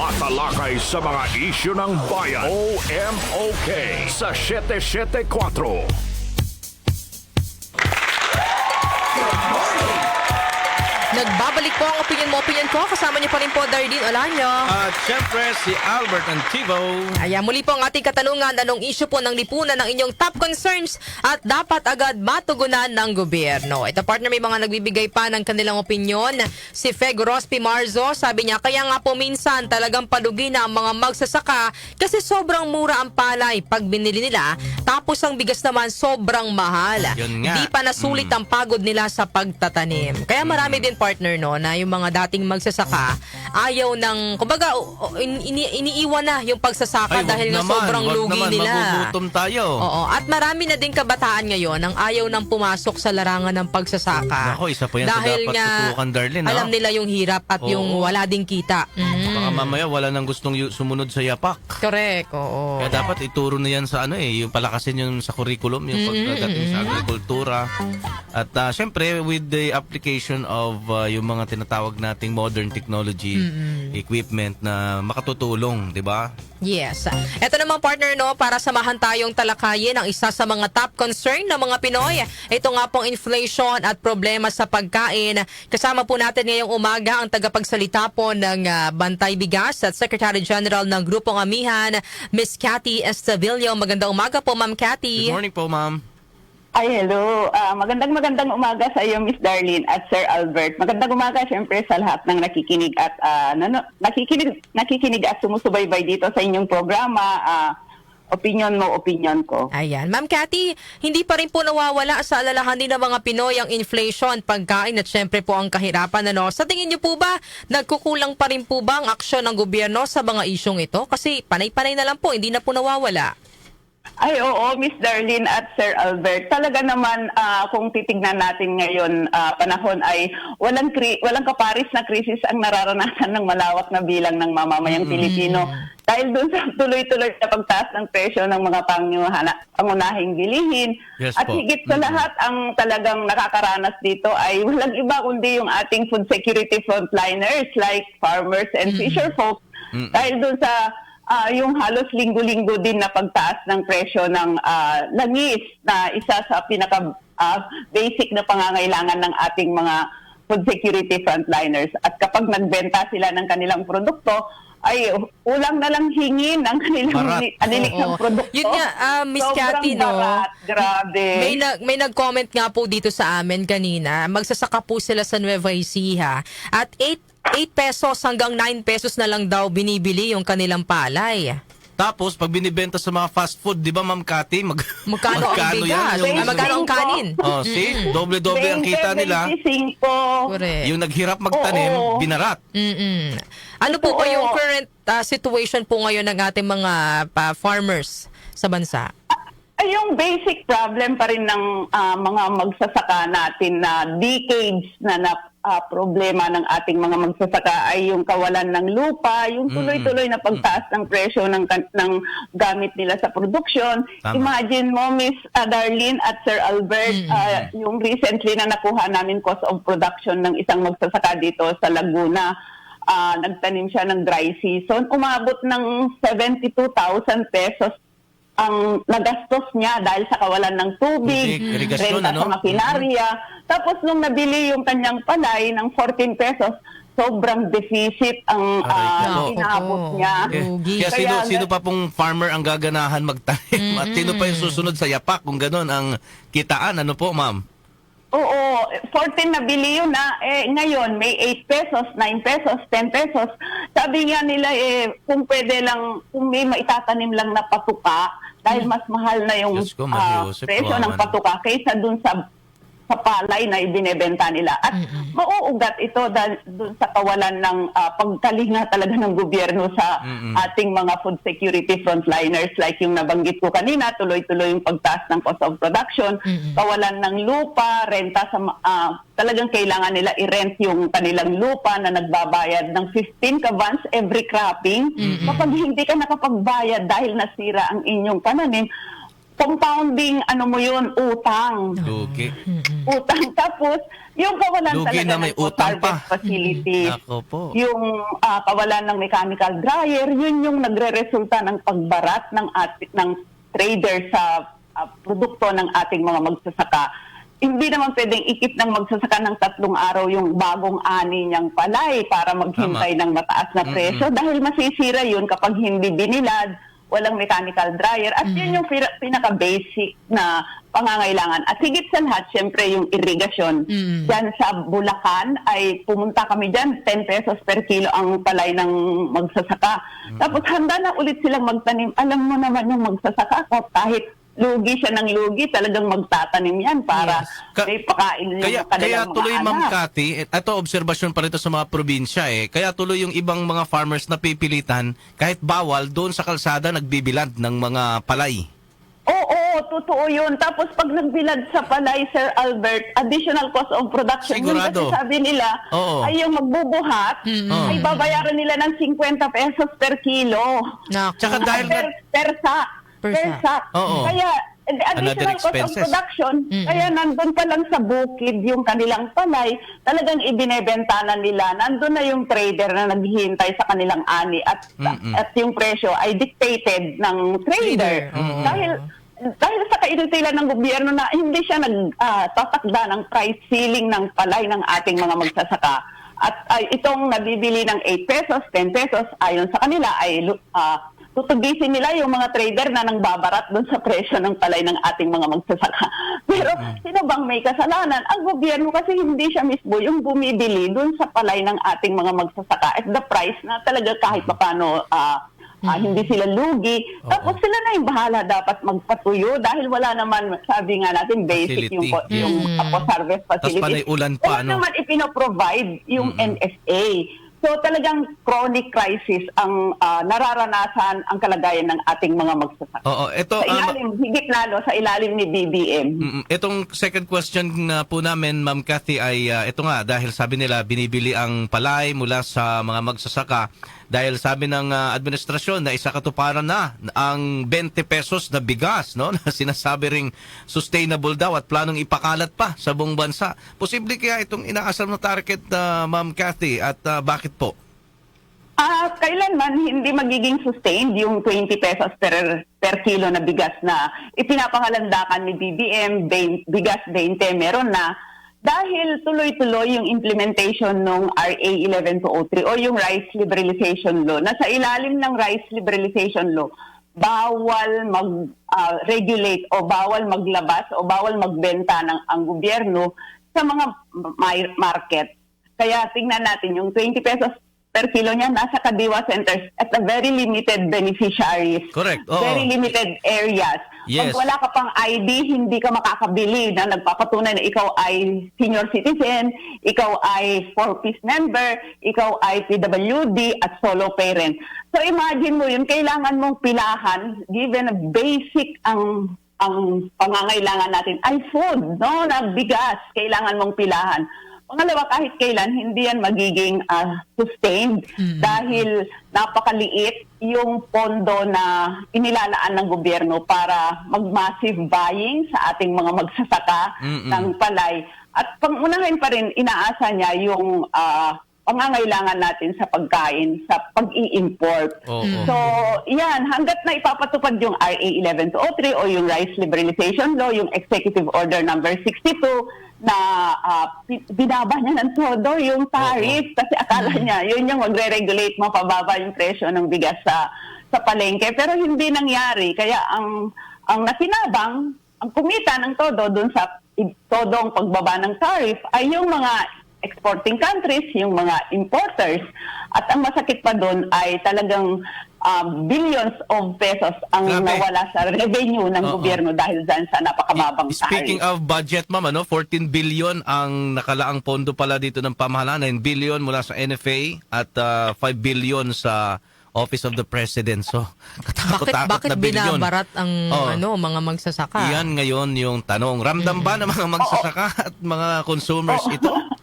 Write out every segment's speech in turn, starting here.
Tumatalakay sa mga isyu ng bayan. OMOK sa 774. Nagbabalik po ang opinion mo, opinion ko. Kasama niyo pa rin po, Darlene Olanyo. At syempre si Albert Antivo. Ayan, muli po ang ating katanungan. Anong issue po ng lipunan ng inyong top concerns at dapat agad matugunan ng gobyerno? Ito partner, may mga nagbibigay pa ng kanilang opinion. Si Feg Rospi Marzo, sabi niya, kaya nga po minsan talagang palugi na ang mga magsasaka kasi sobrang mura ang palay pag binili nila. Tapos ang bigas naman sobrang mahal. Yun nga. Di pa nasulit ang pagod nila sa pagtatanim. Kaya marami din partner no na yung mga dating magsasaka ayaw ng kumbaga in- ini- iniiwan na yung pagsasaka wag dahil nga naman, sobrang lugi naman, nila. Magugutom tayo. Oo, at marami na din kabataan ngayon ang ayaw nang pumasok sa larangan ng pagsasaka. Nako, isa pa yan sa dahil dapat nga Darlene, ha? alam nila yung hirap at yung Oo. wala ding kita. Mm. Baka mamaya wala nang gustong sumunod sa yapak. Correct, oo. Kaya dapat ituro na yan sa ano eh, yung palakasin yung sa curriculum, yung pagdating sa agrikultura. At ah, syempre, with the application of ah, yung mga tinatawag nating modern technology equipment na makatutulong, di ba? Yes. Ito namang partner no para samahan tayong talakayin ang isa sa mga top concern ng mga Pinoy. Ito nga pong inflation at problema sa pagkain. Kasama po natin ngayong umaga ang tagapagsalita po ng ah, Bantay Bigas at Secretary General ng Grupong Amihan, Miss Cathy Estavillo. Magandang umaga po, Ma'am Cathy. Good morning po, ma'am. Ay, hello. Ah, magandang magandang umaga sa iyo, Miss Darlene at Sir Albert. Magandang umaga siyempre sa lahat ng nakikinig at ah, nano- nakikinig, nakikinig at sumusubaybay dito sa inyong programa. Ah, opinion mo, opinion ko. Ayan. Ma'am Cathy, hindi pa rin po nawawala sa alalahanin ng mga Pinoy ang inflation, pagkain at syempre po ang kahirapan. Ano? Sa tingin niyo po ba, nagkukulang pa rin po ba ang aksyon ng gobyerno sa mga isyong ito? Kasi panay-panay na lang po, hindi na po nawawala. Ay, oo, Miss Darlene at Sir Albert. Talaga naman, ah, kung titignan natin ngayon, ah, panahon ay walang, walang kaparis na krisis ang nararanasan ng malawak na bilang ng mamamayang Pilipino. Dahil doon sa tuloy-tuloy na pagtaas ng presyo ng mga pangunahing bilihin. Yes at po. higit sa lahat, ang talagang nakakaranas dito ay walang iba kundi yung ating food security frontliners like farmers and fisherfolk. Dahil doon sa Ah, yung halos linggo-linggo din na pagtaas ng presyo ng ah, langis na isa sa pinaka ah, basic na pangangailangan ng ating mga food security frontliners. At kapag nagbenta sila ng kanilang produkto, ay ulang na lang hingin ng kanilang Barat. anilik ng produkto. Yun nga, ah, Miss Cathy, no? barat. Grabe. May, nag, may nag-comment nga po dito sa amin kanina. Magsasaka po sila sa Nueva Ecija. At 8, 8 pesos hanggang 9 pesos na lang daw binibili yung kanilang palay. Tapos, pag binibenta sa mga fast food, di ba, Ma'am Cathy? Mag- Magkano ang bigas? Yung, Ah, magkano ang kanin? oh, see? Doble-doble ang kita nila. 25. Correct. Yung naghirap magtanim, Oo. binarat. Mm-mm. Ano po ba Oo. yung current ah, situation po ngayon ng ating mga pa, farmers sa bansa? Ay, yung basic problem pa rin ng ah, mga magsasaka natin na decades na na ah, problema ng ating mga magsasaka ay yung kawalan ng lupa, yung tuloy-tuloy na pagtaas ng presyo ng ng gamit nila sa produksyon. Tama. Imagine mo Miss ah, Darlene at Sir Albert, ah, yung recently na nakuha namin cost of production ng isang magsasaka dito sa Laguna. Ah, nagtanim siya ng dry season, umabot ng 72,000 pesos ang nagastos niya dahil sa kawalan ng tubig, Tubig, irigasyon, renta ano? sa makinarya. Tapos nung nabili yung kanyang palay ng 14 pesos, sobrang deficit ang Aray, ah, nako. inabot niya. Eh, Lugi. Kaya sino, Kaya- sino pa pong farmer ang gaganahan magtanim? At sino pa yung susunod sa yapak kung gano'n ang kitaan? Ano po, ma'am? Oo, 14 na bili yun na. Eh, ngayon, may 8 pesos, 9 pesos, 10 pesos. Sabi nga nila, eh, kung pwede lang, kung may maitatanim lang na patuka, dahil mas mahal na yung Diyos ko, ah, Mariusip, presyo kawawa ng patuka kaysa dun sa sa palay na ibinebenta nila. At mauugat ito dahil dun sa kawalan ng ah, pagkalinga talaga ng gobyerno sa ating mga food security frontliners. Like yung nabanggit ko kanina, tuloy-tuloy yung pagtaas ng cost of production, kawalan ng lupa, renta sa ah, talagang kailangan nila i-rent yung kanilang lupa na nagbabayad ng 15 kavans every cropping. Kapag hindi ka nakapagbayad dahil nasira ang inyong pananim, compounding, ano mo yun, utang. Lugi. Utang. Tapos, yung kawalan Lugi talaga na may ng utang pa. post-harvest facilities. Nako po. Yung ah, kawalan ng mechanical dryer, yun yung nagre-resulta ng pagbarat ng ating ng trader sa ah, produkto ng ating mga magsasaka. Hindi naman pwedeng ikip ng magsasaka ng tatlong araw yung bagong ani niyang palay para maghintay ng mataas na presyo dahil masisira yun kapag hindi binilad, walang mechanical dryer. At yun yung pira- pinaka-basic na pangangailangan. At higit sa lahat, syempre yung irrigasyon. Diyan sa Bulacan ay pumunta kami dyan, 10 pesos per kilo ang palay ng magsasaka. Tapos handa na ulit silang magtanim. Alam mo naman yung magsasaka ko, kahit lugi siya ng lugi, talagang magtatanim yan para Ka- may pakain Kaya, yung kanilang kaya mga tuloy, Ma'am anak. Cathy, ito obserbasyon pa rito sa mga probinsya eh. Kaya tuloy yung ibang mga farmers na pipilitan, kahit bawal, doon sa kalsada nagbibilad ng mga palay. Oo, totoo yun. Tapos pag nagbilad sa palay, Sir Albert, additional cost of production. Yun Sigurado. kasi sabi nila, Oo. ay yung magbubuhat, ay babayaran nila ng 50 pesos per kilo. Nako. Tsaka dahil per, per sack. Per Per, sack. sack. Oo. Kaya, eh, the additional cost of production, kaya nandun pa lang sa bukid yung kanilang palay, talagang ibinebentanan nila. Nandun na yung trader na naghihintay sa kanilang ani at Mm-mm. at yung presyo ay dictated ng trader. Trader, oo. Dahil dahil sa kainutilan ng gobyerno na hindi siya nagtatakda ng price ceiling ng palay ng ating mga magsasaka. At ay, itong nabibili ng 8 pesos, 10 pesos, ayon sa kanila ay lu- ah, tutugisin nila yung mga trader na nang babarat doon sa presyo ng palay ng ating mga magsasaka. Pero sino bang may kasalanan? Ang gobyerno kasi hindi siya mismo yung bumibili doon sa palay ng ating mga magsasaka at the price na talaga kahit paano ah, Ah, hindi sila lugi. Tapos sila na yung bahala dapat magpatuyo dahil wala naman, sabi nga natin, basic Facility. yung, yung Mm. post-harvest facility. panay ulan pa, Wala no? naman ipinoprovide yung NFA. So talagang chronic crisis ang ah, nararanasan ang kalagayan ng ating mga magsasaka. Oo, ito, sa ah, ilalim, higit lalo sa ilalim ni BBM. Mm, Itong second question na po namin, Ma'am Cathy, ay ah, ito nga, dahil sabi nila, binibili ang palay mula sa mga magsasaka. Dahil sabi ng ah, administrasyon na isa katuparan na ang 20 pesos na bigas, no? Na sinasabi ring sustainable daw at planong ipakalat pa sa buong bansa. Posible kaya itong inaasam na target, ah, Ma'am Cathy, at ah, bakit po? Ah, kailanman hindi magiging sustained yung 20 pesos per per kilo na bigas na ipinapangalandakan ni BBM, bigas 20 meron na dahil tuloy-tuloy yung implementation ng RA 11203 o yung Rice Liberalization Law. Na sa ilalim ng Rice Liberalization Law, bawal mag-regulate o bawal maglabas o bawal magbenta ng ang gobyerno sa mga ma- market. Kaya tingnan natin yung 20 pesos per kilo niya nasa Kadiwa centers at a very limited beneficiaries. Correct, oo. Very limited areas. Yes. Pag wala ka pang ID, hindi ka makakabili na nagpapatunay na ikaw ay senior citizen, ikaw ay four-piece member, ikaw ay PWD at solo parent. So imagine mo yun, kailangan mong pilahan given na basic ang ang pangangailangan natin ay food, no? Na bigas, kailangan mong pilahan. Pangalawa, kahit kailan, hindi yan magiging ah, sustained dahil napakaliit yung pondo na inilalaan ng gobyerno para mag-massive buying sa ating mga magsasaka Mm-mm. ng palay. At pangunahin pa rin, inaasa niya yung ah, pangangailangan natin sa pagkain, sa pag-i-import. Oo. So, yan, hanggat na ipapatupad yung RA 11203 o yung Rice Liberalization Law, yung Executive Order number 62 na pi- binaba niya ng todo yung tariff. Kasi akala niya yun yung magre-regulate mapababa yung presyo ng bigas sa sa palengke. Pero hindi nangyari. Kaya ang ang nakinabang ang kumita ng todo dun sa todong pagbaba ng tariff ay yung mga exporting countries, yung mga importers. At ang masakit pa doon ay talagang um, billions of pesos ang Grabe. nawala sa revenue ng Oo. gobyerno dahil dyan sa napakababang Speaking tariff. of budget, ma'am, ano, 14 billion ang nakalaang pondo pala dito ng pamahalaan, 9 billion mula sa NFA at ah, 5 billion sa Office of the President. So, Bakit katakot-takot bakit na binabarat ang Oo. ano mga magsasaka? Yan ngayon yung tanong. Ramdam ba ng mga magsasaka at mga consumers ito?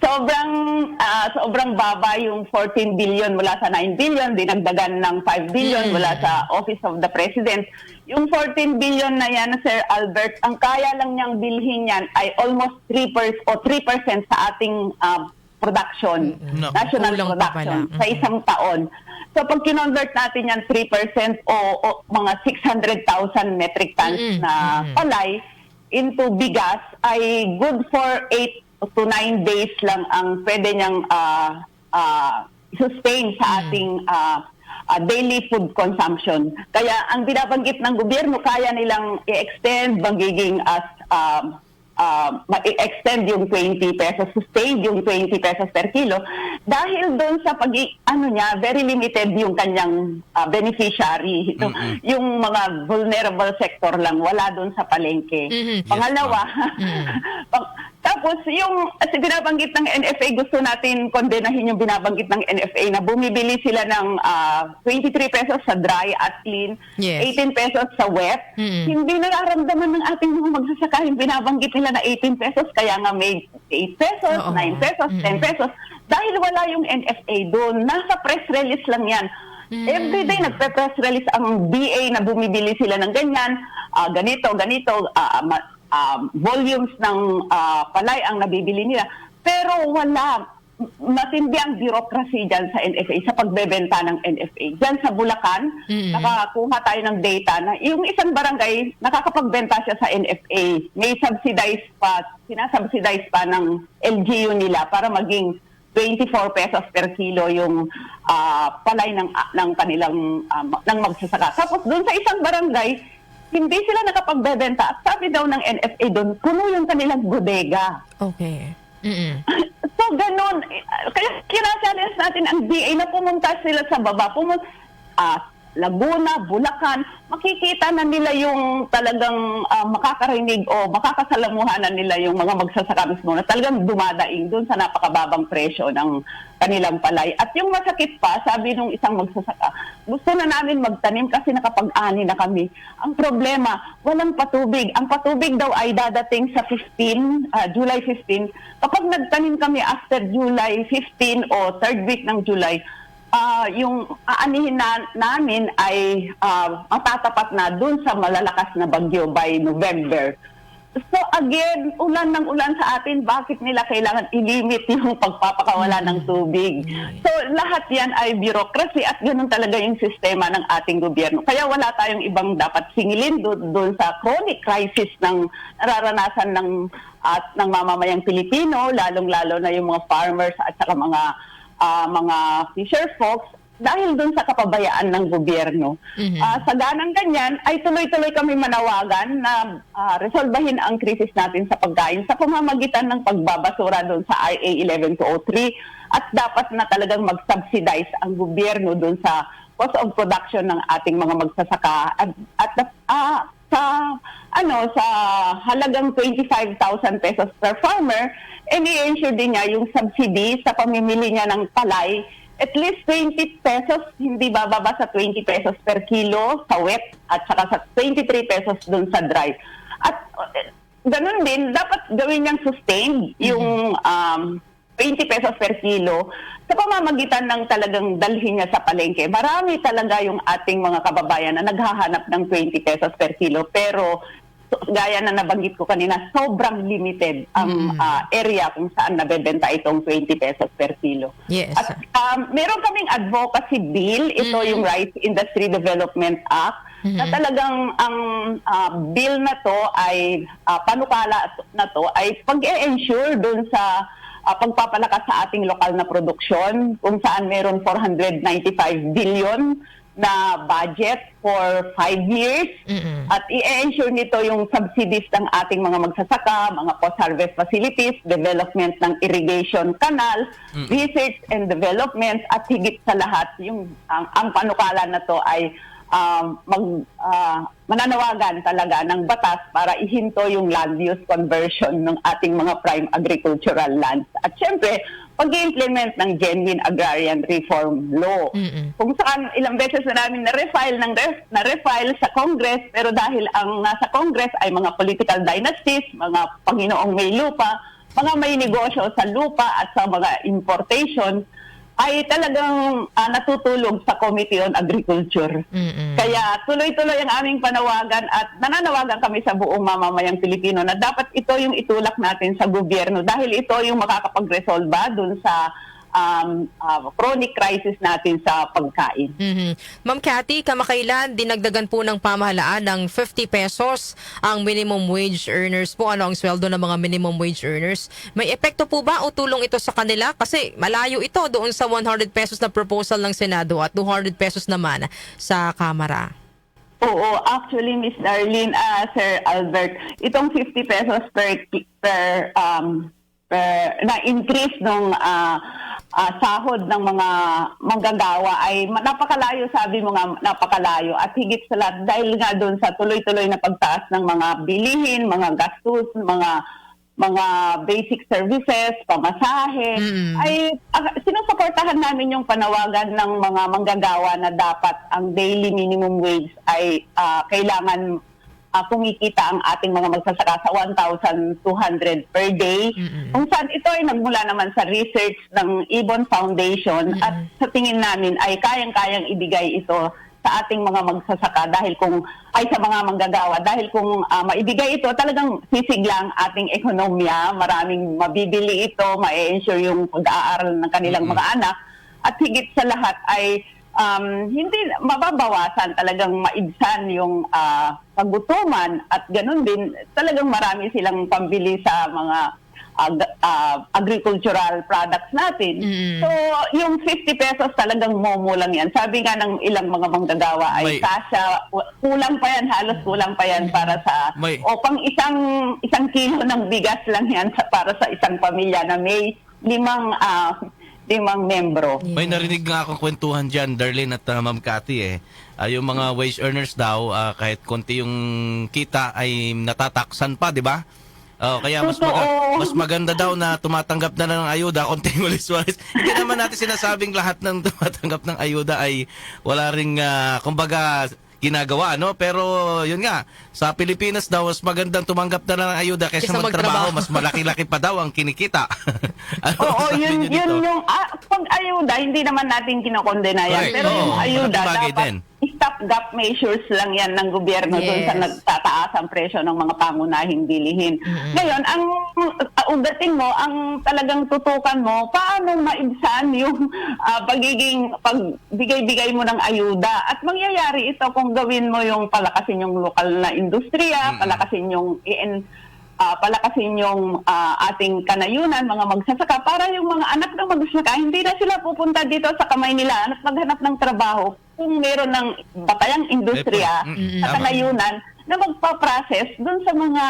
sobrang ah, sobrang baba yung 14 billion mula sa 9 billion, dinagdagan ng 5 billion mula sa Office of the President. Yung 14 billion na yan, Sir Albert, ang kaya lang niyang bilhin yan ay almost 3% o 3% sa ating ah, production, No. national Kulang production sa isang taon. So pag kinonvert natin yan 3% o, o mga 600,000 metric tons Mm-mm. na palay into bigas ay good for 8 to 9 days lang ang pwede niyang ah, ah, sustain sa ating ah, ah, daily food consumption. Kaya ang binabanggit ng gobyerno, kaya nilang i-extend magiging as um, uh, ma-extend yung 20 pesos, sustain yung 20 pesos per kilo dahil doon sa pag ano niya, very limited yung kanyang ah, beneficiary. Ito, Yung mga vulnerable sector lang, wala doon sa palengke. Mhm. Pangalawa, pang- tapos yung kasi binabanggit ng NFA, gusto natin kondenahin yung binabanggit ng NFA na bumibili sila ng ah, 23 pesos sa dry at clean, Yes. 18 pesos sa wet. Mm-mm. Hindi nararamdaman ng ating mga magsasaka yung binabanggit nila na 18 pesos, kaya nga may 8 pesos, Oo. 9 pesos, 10 pesos. Dahil wala yung NFA doon, nasa press release lang yan. Everyday nagpe-press release ang DA na bumibili sila ng ganyan, ah, ganito, ganito, ah, ah, volumes ng ah, palay ang nabibili nila. Pero wala, matindi ang bureaucracy dyan sa NFA, sa pagbebenta ng NFA. Dyan sa Bulacan, Mm-mm. nakakuha tayo ng data na yung isang barangay, nakakapagbenta siya sa NFA. May subsidized pa, sinasubsidize pa ng LGU nila para maging 24 pesos per kilo yung ah, palay ng ng kanilang ah, ng magsasaka. Tapos doon sa isang barangay, hindi sila nakapagbebenta. Sabi daw ng NFA doon, puno yung kanilang bodega. Okay. Mm-mm. So, ganun. Kaya kina-challenge natin ang DA na pumunta sila sa baba. Pumunta, ah, Laguna, Bulacan, makikita na nila yung talagang ah, makakarinig o makakasalamuhan na nila yung mga magsasaka mismo na talagang dumadaing doon sa napakababang presyo ng kanilang palay. At yung masakit pa, sabi nung isang magsasaka, gusto na namin magtanim kasi nakapag-ani na kami. Ang problema, walang patubig. Ang patubig daw ay dadating sa 15, ah, July 15. Kapag nagtanim kami after July 15 o third week ng July, ah, yung aanihin na, namin ay ah, matatapat na dun sa malalakas na bagyo by November. So again, ulan ng ulan sa atin, bakit nila kailangan ilimit yung pagpapakawala ng tubig? So lahat yan ay bureaucracy at ganun talaga yung sistema ng ating gobyerno. Kaya wala tayong ibang dapat singilin doon, doon sa chronic crisis ng nararanasan ng at ng mamamayang Pilipino, lalong-lalo na yung mga farmers at saka mga ah, mga fisher folks dahil doon sa kapabayaan ng gobyerno. Ah, sa ganang ganyan, ay tuloy-tuloy kami manawagan na ah, resolbahin ang krisis natin sa pagkain sa pamamagitan ng pagbabasura doon sa RA 11203 at dapat na talagang mag-subsidize ang gobyerno doon sa cost of production ng ating mga magsasaka at, at ah, sa ano sa halagang 25,000 pesos per farmer, and i-ensure din niya yung subsidy sa pamimili niya ng palay at least 20 pesos, hindi bababa sa 20 pesos per kilo sa wet at saka sa 23 pesos dun sa dry. At uh, ganun din, dapat gawin niyang sustained yung um, 20 pesos per kilo sa pamamagitan ng talagang dalhin niya sa palengke. Marami talaga yung ating mga kababayan na naghahanap ng 20 pesos per kilo pero so- gaya na nabanggit ko kanina, sobrang limited ang ah, area kung saan nabebenta itong 20 pesos per kilo. Yes. At um, meron kaming advocacy bill, ito yung Rice Industry Development Act, na talagang ang ah, bill na to ay ah, panukala na to ay pag-ensure dun sa ah, pagpapalakas sa ating lokal na produksyon kung saan meron 495 billion na budget for five years Mm-mm. at i-ensure nito yung subsidies ng ating mga magsasaka, mga post-harvest facilities, development ng irrigation canal, research and development at higit sa lahat yung ang, ang panukala na to ay um, mag ah, mananawagan talaga ng batas para ihinto yung land use conversion ng ating mga prime agricultural lands. At syempre, pag-implement ng genuine agrarian reform law. Mm-mm. Kung saan ilang beses na namin na-refile ng ref, na-refile sa Congress pero dahil ang nasa Congress ay mga political dynasties, mga Panginoong may lupa, mga may negosyo sa lupa at sa mga importation ay talagang ah, natutulog sa Committee on Agriculture. Mm-mm. Kaya tuloy-tuloy ang aming panawagan at nananawagan kami sa buong mamamayang Pilipino na dapat ito yung itulak natin sa gobyerno dahil ito yung makakapag-resolba dun sa um, ah, chronic crisis natin sa pagkain. Mhm. Ma'am Cathy, kamakailan dinagdagan po ng pamahalaan ng 50 pesos ang minimum wage earners po. Ano ang sweldo ng mga minimum wage earners? May epekto po ba o tulong ito sa kanila? Kasi malayo ito doon sa 100 pesos na proposal ng Senado at 200 pesos naman sa Kamara. Oo, actually, Miss Darlene, ah, Sir Albert, itong 50 pesos per per um per na increase nung ah, ah, sahod ng mga manggagawa ay napakalayo, sabi mo nga, napakalayo. At higit sa lahat, dahil nga doon sa tuloy-tuloy na pagtaas ng mga bilihin, mga gastos, mga mga basic services, pamasahe, Mm. ay ah, sinusuportahan namin yung panawagan ng mga manggagawa na dapat ang daily minimum wage ay ah, kailangan ah, kumikita ang ating mga magsasaka sa 1,200 per day. Mm-mm. Kung saan ito ay nagmula naman sa research ng Ibon Foundation. At sa tingin namin ay kayang-kayang ibigay ito sa ating mga magsasaka dahil kung ay sa mga manggagawa. Dahil kung ah, maibigay ito talagang sisiglang ating ekonomiya. Maraming mabibili ito ma-ensure yung pag-aaral ng kanilang mga anak. At higit sa lahat ay um, hindi mababawasan talagang maibsan yung ah, kagutuman at ganun din talagang marami silang pambili sa mga ag- ah, agricultural products natin. Mm. So, yung 50 pesos talagang momo lang yan. Sabi nga ng ilang mga manggagawa ay May- kasya, kulang pa yan, halos kulang pa yan para sa, May- o pang isang, isang kilo ng bigas lang yan sa, para sa isang pamilya na may limang, ah, limang membro. May narinig nga akong kwentuhan dyan, Darlene at uh, Ma'am Cathy eh. Ah, yung mga wage earners daw, ah, kahit konti yung kita ay natataksan pa, di ba? Oh, kaya mas, Totoo. maga- mas maganda daw na tumatanggap na lang ng ayuda, konting walis-walis. Hindi naman natin sinasabing lahat ng tumatanggap ng ayuda ay wala ring, ah, kumbaga, ginagawa, no? Pero yun nga, sa Pilipinas daw, mas magandang tumanggap na lang ng ayuda kaysa Kaysa magtrabaho. Mas malaki-laki pa daw ang kinikita. ano Oo, yun, yun dito? yung, ah, pag ayuda, hindi naman natin kinokondena yan. Correct. Pero Oo, yung ayuda, dapat din. Stop-gap measures lang yan ng gobyerno doon sa Yes. nagtataas ang presyo ng mga pangunahing bilihin. Ngayon, ang uh, ugating mo, ang talagang tutukan mo, paano maibsan yung ah, pagiging, pagbigay-bigay mo ng ayuda. At mangyayari ito kung gawin mo yung palakasin yung lokal na industriya, palakasin yung in, ah, palakasin yung ah, ating kanayunan, mga magsasaka, para yung mga anak ng magsasaka, hindi na sila pupunta dito sa kamay nila at maghanap ng trabaho kung meron ng batayang industriya mm, sa kanayunan na magpa-process dun sa mga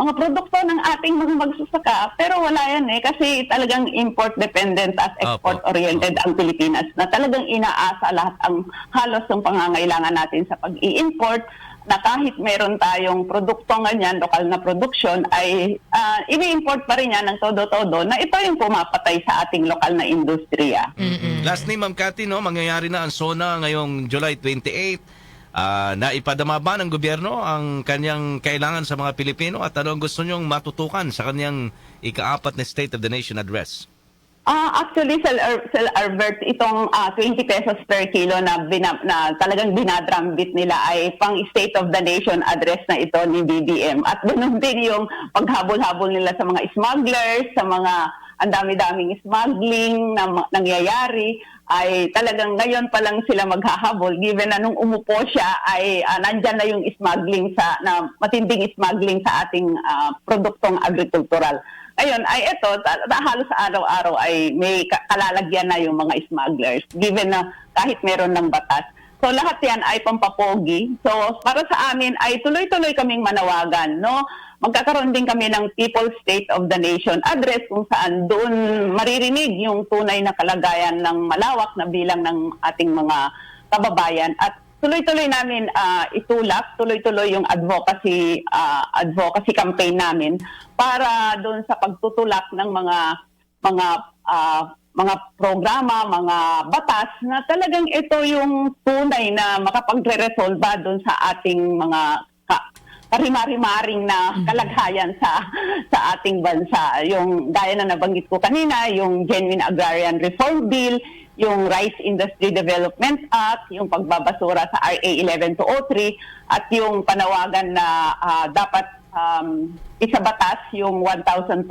mga produkto ng ating mga magsasaka. Pero wala yan eh, kasi talagang import dependent at export oriented ang Pilipinas na talagang inaasa lahat ang halos ng pangangailangan natin sa pag-i-import na kahit meron tayong produktong ganyan, lokal na produksyon, ay ah, ini-import pa rin yan ng todo-todo na ito yung pumapatay sa ating lokal na industriya. Mm. Last name, Ma'am Cathy, no? mangyayari na ang SONA ngayong July 28. Ah, naipadama ba ng gobyerno ang kanyang kailangan sa mga Pilipino at ano ang gusto nyong matutukan sa kanyang ikaapat na State of the Nation address? Ah, actually, Sir, Ar- Sir Albert, itong ah, 20 pesos per kilo na, bina, na talagang binadrambit nila ay pang State of the Nation address na ito ni BBM. At ganun din yung paghabol-habol nila sa mga smugglers, sa mga ang dami-daming smuggling na nangyayari ay talagang ngayon pa lang sila maghahabol given na nung umupo siya ay ah, nandyan na yung smuggling sa na matinding smuggling sa ating ah, produktong agrikultural. Ayun, ay ito, ta- halos araw-araw ay may ka- kalalagyan na yung mga smugglers, given na kahit meron ng batas. So lahat yan ay pampapogi. So para sa amin ay tuloy-tuloy kaming manawagan, no? Magkakaroon din kami ng People's State of the Nation address kung saan doon maririnig yung tunay na kalagayan ng malawak na bilang ng ating mga kababayan at tuloy-tuloy namin ah, itulak, tuloy-tuloy yung advocacy ah, advocacy campaign namin para doon sa pagtutulak ng mga mga ah, mga programa, mga batas na talagang ito yung tunay na makapagre-resolba doon sa ating mga ka- parimari-maring na kalagayan sa sa ating bansa. Yung gaya na nabanggit ko kanina, yung Genuine Agrarian Reform Bill, yung Rice Industry Development Act, yung pagbabasura sa RA 11203 at yung panawagan na ah, dapat um, isabatas yung 1,200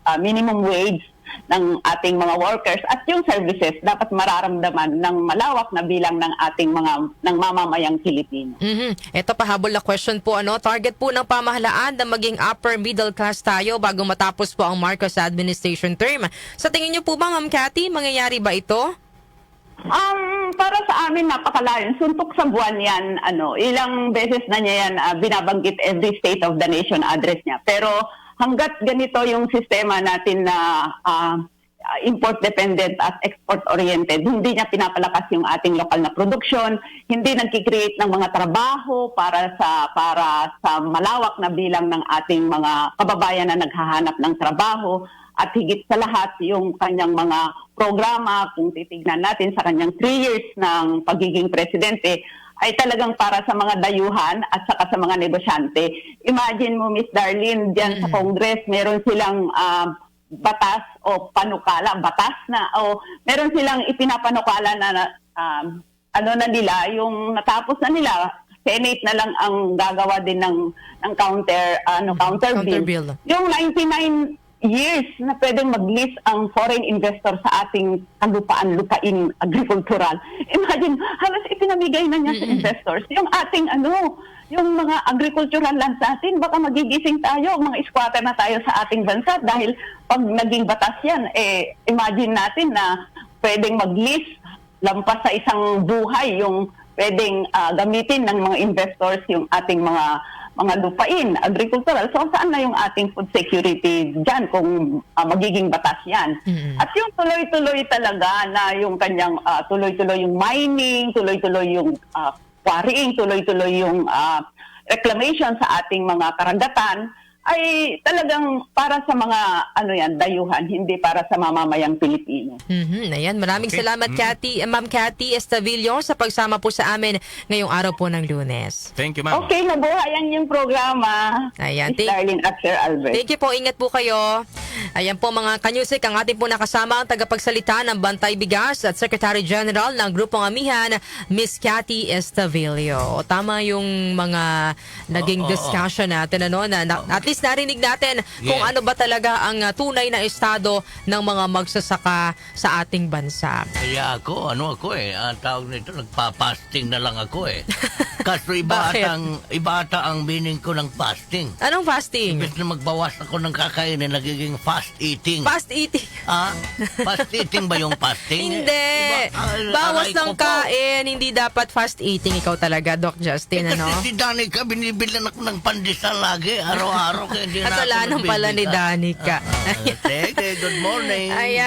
ah, minimum wage ng ating mga workers at yung services dapat mararamdaman ng malawak na bilang ng ating mga ng mamamayang Pilipino. Mhm. Ito pahabol na question po ano, target po ng pamahalaan na maging upper middle class tayo bago matapos po ang Marcos administration term. Sa tingin niyo po ba Ma'am Cathy, mangyayari ba ito? Um, para sa amin napakalayo. Suntok sa buwan yan, ano, ilang beses na niya yan ah, binabanggit every State of the Nation address niya. Pero hanggat ganito yung sistema natin na ah, import-dependent at export-oriented, hindi niya pinapalakas yung ating lokal na produksyon, hindi nagkikreate ng mga trabaho para sa para sa malawak na bilang ng ating mga kababayan na naghahanap ng trabaho. At higit sa lahat yung kanyang mga programa, kung titignan natin sa kanyang three years ng pagiging presidente, ay talagang para sa mga dayuhan at saka sa mga negosyante. Imagine mo, Miss Darlene, diyan sa Congress, meron silang ah, batas o panukala, batas na, o meron silang ipinapanukala na na, um, ano na nila, yung natapos na nila, Senate na lang ang gagawa din ng ng counter ano counter, Counter bill. bill. Yung 99 years na pwedeng mag-list ang foreign investor sa ating kalupaan, lupain, agricultural. Imagine, halos ipinamigay na niya sa investors. Yung ating ano, yung mga agricultural lands natin, baka magigising tayo, mga squatter na tayo sa ating bansa dahil pag naging batas yan, eh, imagine natin na pwedeng mag-list lampas sa isang buhay yung pwedeng ah, gamitin ng mga investors yung ating mga mga lupain, agricultural. So saan na yung ating food security dyan kung ah, magiging batas yan? At yung tuloy-tuloy talaga na yung kanyang ah, tuloy-tuloy yung mining, tuloy-tuloy yung ah, quarrying, tuloy-tuloy yung ah, reclamation sa ating mga karagatan ay talagang para sa mga ano yan, dayuhan, hindi para sa mamamayang Pilipino. Mhm. Ayan, maraming Okay. salamat Cathy, eh, Ma'am Cathy Estavillo sa pagsama po sa amin ngayong araw po ng Lunes. Thank you, ma'am. Okay, nabuhayan yung programa. Ayan, thank- Darlene at Sir Albert. Thank you po, ingat po kayo. Ayan po mga kanyusik, ang ating po nakasama ang tagapagsalita ng Bantay Bigas at Secretary General ng Grupong Amihan, Miss Cathy Estavillo. O, tama yung mga naging Oo, oo. discussion natin, ano, na, na- at least narinig natin kung Yes. ano ba talaga ang uh, tunay na estado ng mga magsasaka sa ating bansa. Kaya ako, ano ako eh, ang tawag nito, nagpa-fasting na lang ako eh. Kaso iba ata ang, iba ata ang meaning ko ng fasting. Anong fasting? Imbes na magbawas ako ng kakainin, nagiging fast eating. Fast eating. Ah, fast eating ba yung fasting? Hindi. Iba- ah, Bawas ng po. kain. Hindi dapat fast eating. Ikaw talaga, Doc Justin, Eh, ano? Kasi si Danica, binibilan ako ng pandesal lagi, araw-araw. Kaya hindi na ako Kasalanan pala ni. Danica. Ah, ah, sige, good morning. Ayan.